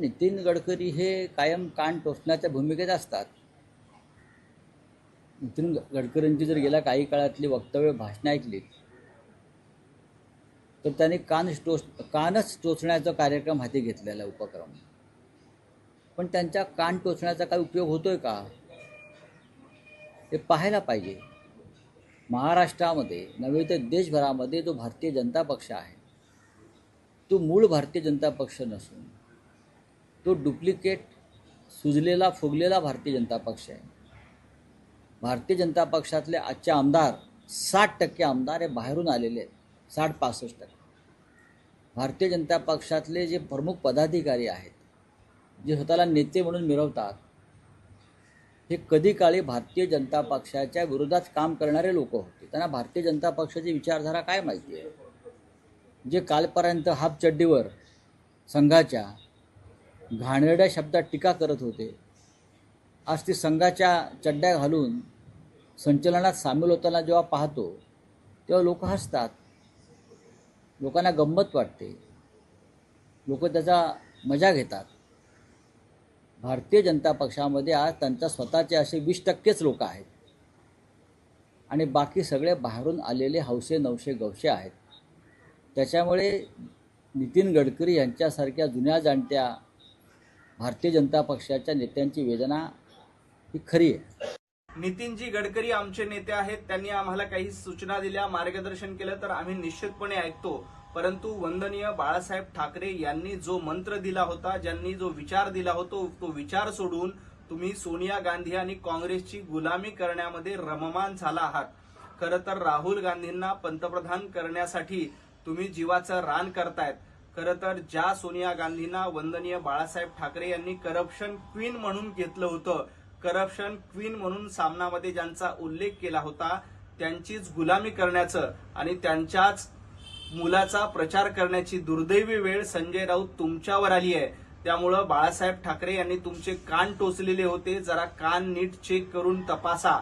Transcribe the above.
नितीन गडकरी हे कायम कान टोचण्याच्या भूमिकेत असतात. नितीन गडकरींची जर गेल्या काही काळातली वक्तव्य भाषणं ऐकली तर त्यांनी कान टोच कानच टोचण्याचा कार्यक्रम हाती घेतलेला उपक्रम. पण त्यांच्या कान टोचण्याचा काही उपयोग होतोय का? हे पाहायला पाहिजे. महाराष्ट्रामध्ये नव्हे तर देशभरामध्ये जो भारतीय जनता पक्ष आहे तो मूळ भारतीय जनता पक्ष नसून तो डुप्लिकेट सुजलेला फुगलेला भारतीय जनता पक्ष आहे. भारतीय जनता पक्षातले आजचे आमदार साठ टक्के आमदार हे बाहेरून आलेले आहेत. साठ पासष्ट टक्के. भारतीय जनता पक्षातले जे प्रमुख पदाधिकारी आहेत जे स्वतःला नेते म्हणून मिरवतात हे कधी काळी भारतीय जनता पक्षाच्या विरोधात काम करणारे लोक होते. त्यांना भारतीय जनता पक्षाची विचारधारा काय माहिती आहे? जे कालपर्यंत हाफ चड्डीवर संघाच्या घाणेरड्या शब्दात टीका करत होते. आज ती संघाच्या चड्ड्या घालून संचलनात सामील होताना जेव्हा पाहतो तेव्हा लोक हसतात. लोकांना गंमत वाटते. लोक त्याचा मजा घेतात. भारतीय जनता पक्षामध्ये आज त्यांच्या स्वतःचे असे वीस टक्केच लोक आहेत. आणि बाकी सगळे बाहेरून आलेले हौसे नवशे गवशे आहेत. त्याच्यामुळे नितीन गडकरी यांच्यासारख्या जुन्या जाणत्या भारतीय जनता पक्षाच्या नेत्यांची वेदना ही खरी आहे. नितीनजी गडकरी आमचे नेते आहेत. त्यांनी आम्हाला काही सूचना दिल्या मार्गदर्शन केलं तर आम्ही निश्चितपणे ऐकतो. परंतु वंदनीय बाळासाहेब ठाकरे यांनी जो मंत्र दिला होता ज्यांनी जो विचार दिला होता तो विचार सोडून तुम्ही सोनिया गांधी आणि काँग्रेसची गुलामी करण्यामध्ये रममान झाला आहात. खरं तर राहुल गांधींना पंतप्रधान करण्यासाठी तुम्ही जीवाचं रान करतायत. खरं तर ज्या सोनिया गांधींना वंदनीय बाळासाहेब ठाकरे यांनी करप्शन क्वीन म्हणून घेतलं होतं करप्शन क्वीन म्हणून सामनामध्ये ज्यांचा उल्लेख केला होता त्यांचीच गुलामी करण्याचं आणि त्यांच्याच मुलाचा प्रचार करण्याची दुर्दैवी वेळ संजय राऊत तुमच्यावर आली आहे. त्यामुळं बाळासाहेब ठाकरे यांनी तुमचे कान टोचलेले होते जरा कान नीट चेक करून तपासा.